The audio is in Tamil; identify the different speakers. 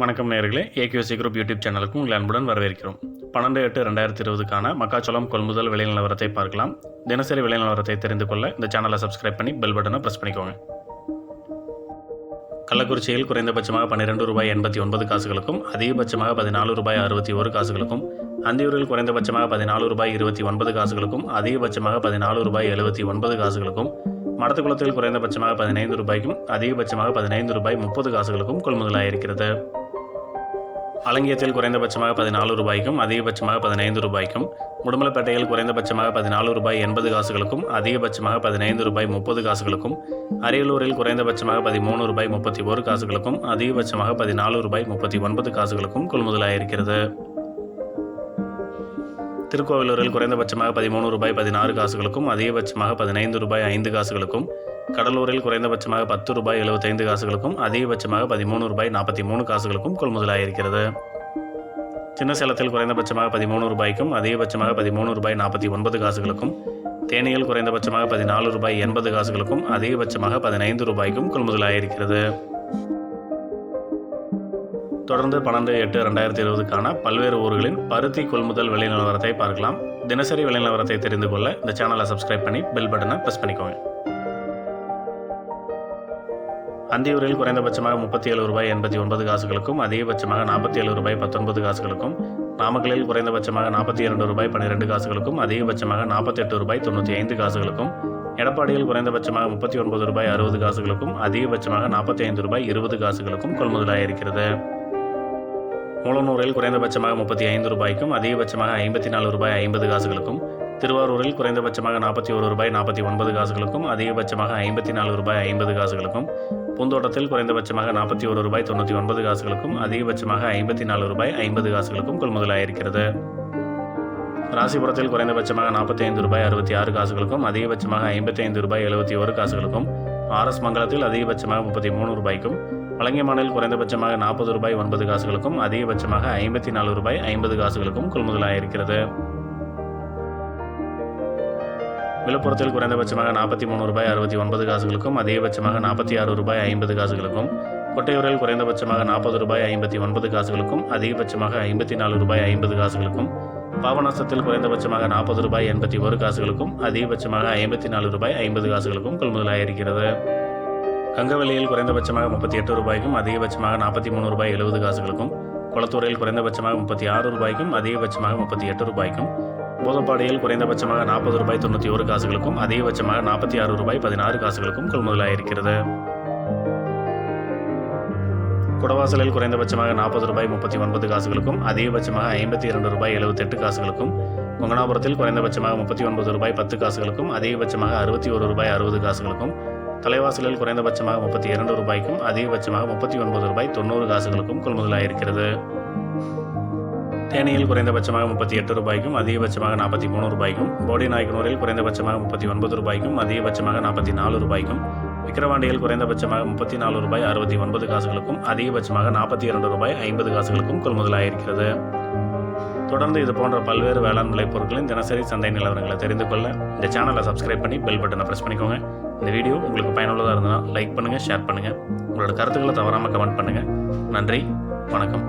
Speaker 1: வணக்கம் நேர்களே ஏகியூசி குரூப் யூடியூப் சேனலுக்கும் உங்களை அன்புடன் வரவேற்கிறோம். பன்னெண்டு எட்டு ரெண்டாயிரத்தி இருபதுக்கான மக்காச்சோளம் கொள்முதல் விலை நிலவரத்தை பார்க்கலாம். தினசரி விலை நிலவரத்தை தெரிந்து கொள்ள இந்த சேனலை சப்ஸ்கிரைப் பண்ணி பெல் பட்டனை ப்ரெஸ் பண்ணிக்கோங்க. கள்ளக்குறிச்சியில் குறைந்தபட்சமாக பன்னிரெண்டு ரூபாய் எண்பத்தி ஒன்பது காசுகளுக்கும் அதிகபட்சமாக பதினாலு ரூபாய் அறுபத்தி ஒரு காசுகளுக்கும் அந்தியூரில் குறைந்தபட்சமாக பதினாலு ரூபாய் இருபத்தி ஒன்பது காசுகளுக்கும் அதிகபட்சமாக பதினாலு ரூபாய் எழுபத்தி ஒன்பது காசுகளுக்கும் மடத்துக்குளத்தில் குறைந்தபட்சமாக பதினைந்து ரூபாய்க்கும் அதிகபட்சமாக பதினைந்து ரூபாய் முப்பது காசுகளுக்கும் கொள்முதலாயிருக்கிறது. அலங்கியத்தில் குறைந்தபட்சமாக பதினாலு ரூபாய்க்கும் அதிகபட்சமாக பதினைந்து ரூபாய்க்கும் உடுமலைப்பேட்டையில் குறைந்தபட்சமாக பதினாலு ரூபாய் எண்பது காசுகளுக்கும் அதிகபட்சமாக பதினைந்து ரூபாய் முப்பது காசுகளுக்கும் அரியலூரில் குறைந்தபட்சமாக பதிமூணு ரூபாய் முப்பத்தி ஒரு காசுகளுக்கும் அதிகபட்சமாக பதினாலு ரூபாய் முப்பத்தி ஒன்பது காசுகளுக்கும் கொள்முதலாயிருக்கிறது. திருக்கோவிலூரில் குறைந்தபட்சமாக பதிமூணு ரூபாய் பதினாறு காசுகளுக்கும் அதிகபட்சமாக பதினைந்து ரூபாய் ஐந்து காசுகளுக்கும் கடலூரில் குறைந்தபட்சமாக பத்து ரூபாய் எழுபத்தைந்து காசுகளுக்கும் அதிகபட்சமாக பதிமூணு ரூபாய் நாற்பத்தி மூணு காசுகளுக்கும் கொள்முதலாயிருக்கிறது. சின்ன சேலத்தில் குறைந்தபட்சமாக பதிமூணு ரூபாய்க்கும் அதிகபட்சமாக பதிமூணு ரூபாய் நாற்பத்தி ஒன்பது காசுகளுக்கும் தேனியில் குறைந்தபட்சமாக பதினாலு ரூபாய் எண்பது காசுகளுக்கும் அதிகபட்சமாக பதினைந்து ரூபாய்க்கும் கொள்முதலாயிருக்கிறது. தொடர்ந்து பன்னெண்டு எட்டு ரெண்டாயிரத்தி இருபதுக்கான பல்வேறு ஊர்களின் பருத்தி கொள்முதல் விலை நிலவரத்தை பார்க்கலாம். தினசரி விலை நிலவரத்தை தெரிந்து கொள்ள இந்த சேனலை சப்ஸ்கிரைப் பண்ணி பெல் பட்டனை ப்ரெஸ் பண்ணிக்கோங்க. அந்தியூரில் குறைந்தபட்சமாக முப்பத்தி ஏழு ரூபாய் எண்பத்தி ஒன்பது காசுகளுக்கும் அதிகபட்சமாக நாற்பத்தி ஏழு ரூபாய் பத்தொன்பது காசுகளுக்கும் நாமக்கலில் குறைந்தபட்சமாக நாற்பத்தி இரண்டு ரூபாய் பன்னிரெண்டு காசுகளுக்கும் அதிகபட்சமாக நாற்பத்தெட்டு ரூபாய் தொண்ணூற்றி ஐந்து காசுகளுக்கும் எடப்பாடியில் குறைந்தபட்சமாக முப்பத்தி ஒன்பது ரூபாய் அறுபது காசுகளுக்கும் அதிகபட்சமாக நாற்பத்தி ஐந்து ரூபாய் இருபது காசுகளுக்கும் கொள்முதலாயிருக்கிறது. மூலநூரில் குறைந்தபட்சமாக முப்பத்தி ஐந்து ரூபாய்க்கும் அதிகபட்சமாக ஐம்பத்தி நாலு ரூபாய் ஐம்பது காசுகளுக்கும் திருவாரூரில் குறைந்தபட்சமாக நாற்பத்தி ஒரு ரூபாய் நாற்பத்தி ஒன்பது காசுகளுக்கும் அதிகபட்சமாக ஐம்பத்தி நாலு ரூபாய் ஐம்பது காசுகளுக்கும் பூந்தோட்டத்தில் குறைந்தபட்சமாக நாற்பத்தி ஒரு ரூபாய் தொண்ணூற்றி ஒன்பது காசுகளுக்கும் அதிகபட்சமாக ஐம்பத்தி நாலு ரூபாய் ஐம்பது காசுகளுக்கும் கொள்முதலாயிருக்கிறது. ராசிபுரத்தில் குறைந்தபட்சமாக நாற்பத்தி ஐந்து ரூபாய் அறுபத்தி ஆறு காசுகளுக்கும் அதிகபட்சமாக ஐம்பத்தி ஐந்து ரூபாய் எழுபத்தி ஒரு காசுகளுக்கும் ஆர்எஸ் மங்கலத்தில் அதிகபட்சமாக முப்பத்தி மூணு ரூபாய்க்கும் வழங்கியமானில் குறைந்தபட்சமாக நாற்பது ரூபாய் ஒன்பது காசுகளுக்கும் அதிகபட்சமாக ஐம்பத்தி நாலு ரூபாய் ஐம்பது காசுகளுக்கும் கொள்முதலாயிருக்கிறது. விழுப்புரத்தில் குறைந்தபட்சமாக நாற்பத்தி மூணு ரூபாய் அறுபத்தி ஒன்பது காசுகளுக்கும் அதிகபட்சமாக நாற்பத்தி ஆறு ரூபாய் ஐம்பது காசுகளுக்கும் கொட்டையூரில் குறைந்தபட்சமாக நாற்பது ரூபாய் ஐம்பத்தி ஒன்பது காசுகளுக்கும் அதிகபட்சமாக ஐம்பத்தி நாலு ரூபாய் ஐம்பது காசுகளுக்கும் பாபநாசத்தில் குறைந்தபட்சமாக நாற்பது ரூபாய் எண்பத்தி ஒரு காசுகளுக்கும் அதிகபட்சமாக ஐம்பத்தி நாலு ரூபாய் ஐம்பது காசுகளுக்கும் கொள்முதலாக இருக்கிறது கங்கவெளியில் குறைந்தபட்சமாக முப்பத்தி எட்டு ரூபாய்க்கும் அதிகபட்சமாக நாற்பத்தி மூணு ரூபாய் எழுபது காசுகளுக்கும் குளத்தூரில் குறைந்தபட்சமாக முப்பத்தி ஆறு ரூபாய்க்கும் அதிகபட்சமாக முப்பத்தி எட்டு ரூபாய்க்கும் போதப்பாடியில் குறைந்தபட்சமாக நாற்பது ரூபாய் தொண்ணூற்றி ஒரு காசுகளுக்கும் அதிகபட்சமாக நாற்பத்தி ஆறு ரூபாய் பதினாறு காசுகளுக்கும் கொள்முதலாயிருக்கிறது. குடவாசலில் குறைந்தபட்சமாக நாற்பது ரூபாய் முப்பத்தி ஒன்பது காசுகளுக்கும் அதிகபட்சமாக ஐம்பத்தி இரண்டு ரூபாய் எழுபத்தெட்டு காசுகளுக்கும் கொங்கனாபுரத்தில் குறைந்தபட்சமாக முப்பத்தி ஒன்பது ரூபாய் பத்து காசுகளுக்கும் அதிகபட்சமாக அறுபத்தி ஒரு ரூபாய் அறுபது காசுகளுக்கும் தலைவாசலில் குறைந்தபட்சமாக முப்பத்தி இரண்டு ரூபாய்க்கும் அதிகபட்சமாக முப்பத்தி ஒன்பது ரூபாய் தொண்ணூறு காசுகளுக்கும் கொள்முதலாயிருக்கிறது. தேனியில் குறைந்தபட்சமாக முப்பத்தி எட்டு ரூபாய்க்கும் அதிகபட்சமாக நாற்பத்தி மூணு ரூபாய்க்கும் போடி நாயக்கனூரில் குறைந்தபட்சமாக முப்பத்தி ஒன்பது ரூபாய்க்கும் அதிகபட்சமாக நாற்பத்தி நாலு ரூபாய்க்கும் விக்கிரவாண்டியில் குறைந்தபட்சமாக முப்பத்தி நாலு ரூபாய் அறுபத்தி ஒன்பது காசுகளுக்கும் அதிகபட்சமாக நாற்பத்தி இரண்டு ரூபாய் ஐம்பது காசுகளுக்கும் கொள்முதலாயிருக்கிறது. தொடர்ந்து இது போன்ற பல்வேறு வேளாண் விளைபொருட்களின் தினசரி சந்தை நிலவரங்களை தெரிந்து கொள்ள இந்த சேனலை சப்ஸ்கிரைப் பண்ணி பெல் பட்டனை ப்ரெஸ் பண்ணிக்கோங்க. இந்த வீடியோ உங்களுக்கு பயனுள்ளதாக இருந்ததுன்னா லைக் பண்ணுங்கள் ஷேர் பண்ணுங்கள் உங்களோட கருத்துக்களை தவறாமல் கமெண்ட் பண்ணுங்கள் நன்றி வணக்கம்.